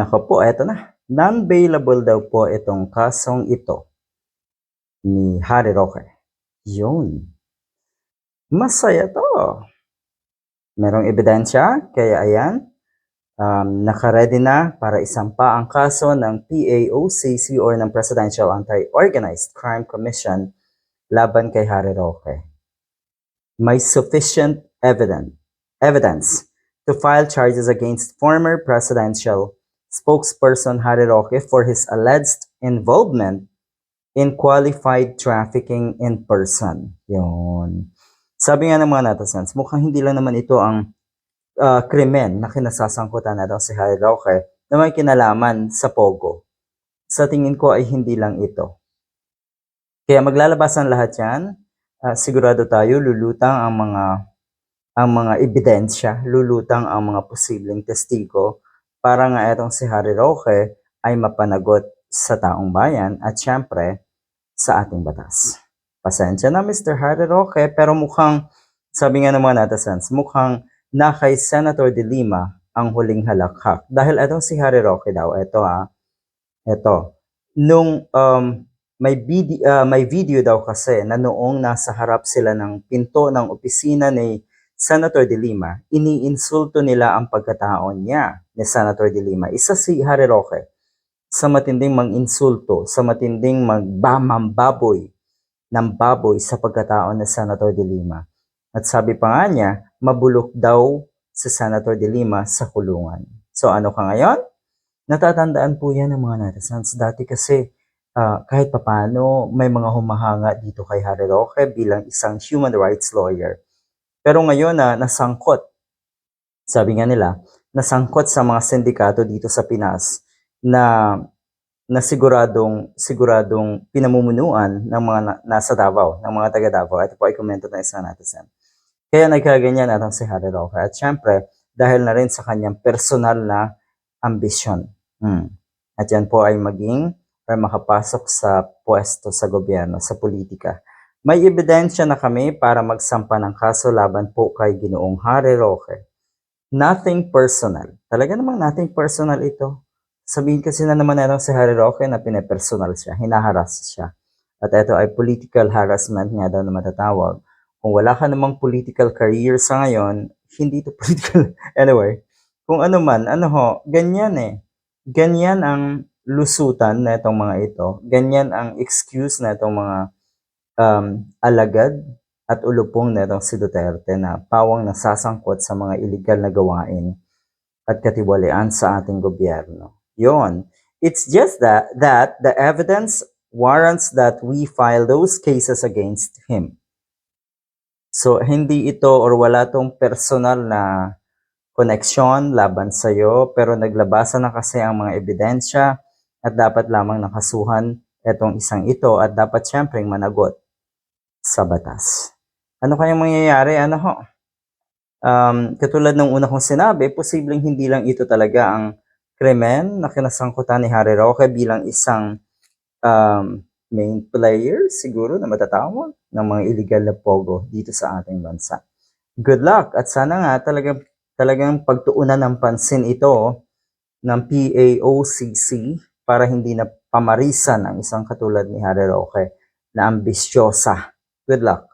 Nako po, eto na. Non-bailable daw po itong kasong ito ni Harry Roque. Yun. Masaya to. Merong ebidensya, kaya ayan, um, nakaredy na para isampa ang kaso ng PAOCC or ng Presidential Anti-Organized Crime Commission laban kay Harry Roque. May sufficient evidence, evidence to file charges against former presidential spokesperson Harry Roque for his alleged involvement in qualified trafficking in person. Yun. Sabi nga ng mga netizens, mukhang hindi lang naman ito ang ah, krimen na kinasasangkutan na daw si Harry Roque na may kinalaman sa Pogo. Sa tingin ko ay hindi lang ito. Kaya maglalabas ang lahat yan. Ah, sigurado tayo, lulutang ang mga ang mga ebidensya, lulutang ang mga posibleng testigo para nga itong si Harry Roque ay mapanagot sa taong bayan at syempre sa ating batas. Pasensya na Mr. Harry Roque pero mukhang, sabi nga ng mga netizens, mukhang na kay Senator De Lima ang huling halakhak. Dahil itong si Harry Roque daw, ito ha, ito, nung um, may, video, may video daw kasi na noong nasa harap sila ng pinto ng opisina ni Senator De Lima, iniinsulto nila ang pagkatao niya ni Senator De Lima. Isa si Harry Roque sa matinding mang-insulto, sa matinding magbamambaboy ng baboy sa pagkatao ni Senator De Lima. At sabi pa nga niya, mabulok daw si Senator De Lima sa kulungan. So ano ka ngayon? Natatandaan po yan ng mga netizens. Dati kasi ah, kahit papano may mga humahanga dito kay Harry Roque bilang isang human rights lawyer. Pero ngayon na nasangkot, sabi nga nila, nasangkot sa mga sindikato dito sa Pinas na na siguradong siguradong pinamumunuan ng mga na- nasa Davao, ng mga taga Davao. Ito po ay komento ng isang netizen. Kaya nagkaganyan natang si Harry Roque. At syempre, dahil na rin sa kanyang personal na ambisyon. Hmm. At yan po ay maging or makapasok sa pwesto sa gobyerno, sa politika. May ebidensya na kami para magsampa ng kaso laban po kay Ginoong Harry Roque. Nothing personal. Talaga namang nothing personal ito. Sabihin kasi na naman natin si Harry Roque na pinepersonal siya, hinaharas siya. At ito ay political harassment nga daw na matatawag. Kung wala ka namang political career sa ngayon, hindi to political. anyway, kung ano man, ano ho, ganyan eh. Ganyan ang lusutan na itong mga ito. Ganyan ang excuse na itong mga um, alagad at ulupong na itong si Duterte na pawang nasasangkot sa mga illegal na gawain at katiwalian sa ating gobyerno. Yon. It's just that that the evidence warrants that we file those cases against him. So hindi ito or wala tong personal na connection laban sa iyo pero naglabasan na kasi ang mga ebidensya at dapat lamang nakasuhan itong isang ito at dapat syempre managot sa batas. Ano kayang mangyayari? Ano ho? Um, katulad ng una kong sinabi, posibleng hindi lang ito talaga ang krimen na kinasangkutan ni Harry Roque bilang isang um, main player siguro na matatawag ng mga illegal na pogo dito sa ating bansa. Good luck at sana nga talagang, talagang pagtuunan ng pansin ito ng PAOCC para hindi na pamarisan ang isang katulad ni Harry Roque na ambisyosa. Good luck.